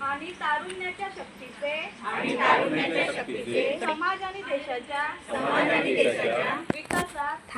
आणि तारुण्याच्या शक्तीचे आणि तारुण्याच्या शक्तीचे समाज आणि देशाच्या समाज आणि देशाच्या विकासात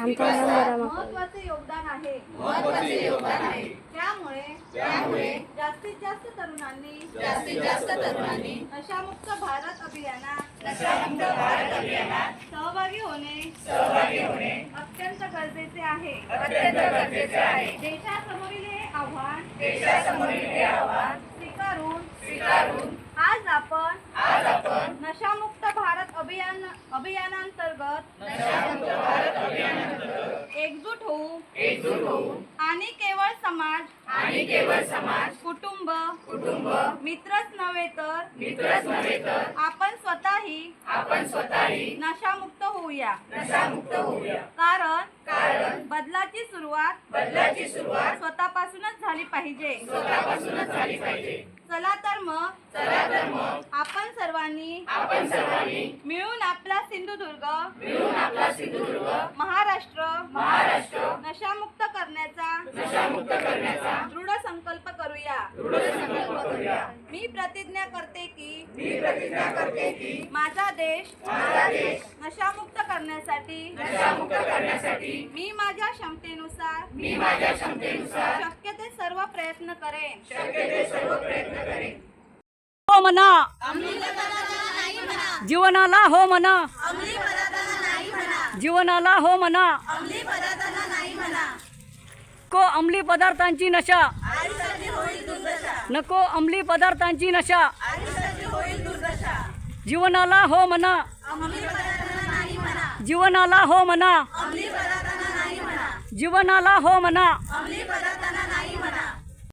महत्त्वाचे योगदान आहे. महत्त्वाचे योगदान आहे. त्यामुळे त्यामुळे जास्तीत जास्त तरुणांनी जास्तीत जास्त तरुणांनी नशामुक्त भारत अभियानात नशामुक्त भारत अभियानात सहभागी होणे सहभागी होणे अत्यंत गरजेचे आहे अत्यंत गरजेचे आहे. देशासमोरील हे आव्हान देशासमोरील हे आव्हान स्वीकारून स्वीकारून आज आपण आज आपण नशामुक्त भारत अभियान अभियानांतर्गत नशामुक्त भारत अभियानांतर्गत एकजूट होऊ एकजूट होऊ आणि केवळ समाज आणि केवळ समाज कुटुंब कुटुंब मित्रच नव्हे तर मित्रच नव्हे तर आपण स्वतःही आपण स्वतःही नशामुक्त होऊया. नशामुक्त होऊया. कारण कारण बदलाची सुरुवात बदलाची सुरुवात स्वतःपासूनच झाली पाहिजे. स्वतःपासूनच झाली पाहिजे. चला तर मग चला तर मग आपण सर्वांनी आपण सर्वांनी मिळून आपला सिंधुदुर्ग मिळून आपला सिंधुदुर्ग महाराष्ट्र महाराष्ट्र नशामुक्त करण्याचा नशामुक्त करण्याचा दृढ संकल्प करूया. दृढ संकल्प करूया. मी प्रतिज्ञा करते की मी प्रतिज्ञा करते की माझा देश माझा देश नशामुक्त करण्यासाठी मी माझ्या क्षमतेनुसार मी माझ्या क्षमतेनुसार शक्य ते सर्व प्रयत्न करेन. शक्य ते सर्व प्रयत्न करेन. हो म्हणा. जीवनाला हो म्हणा. जीवनाला हो म्हणा. को अंमली पदार्थांची नशा. नको अंमली पदार्थांची नशा. जीवनाला हो म्हणा. जीवनाला हो म्हणा. जीवनाला हो म्हणा.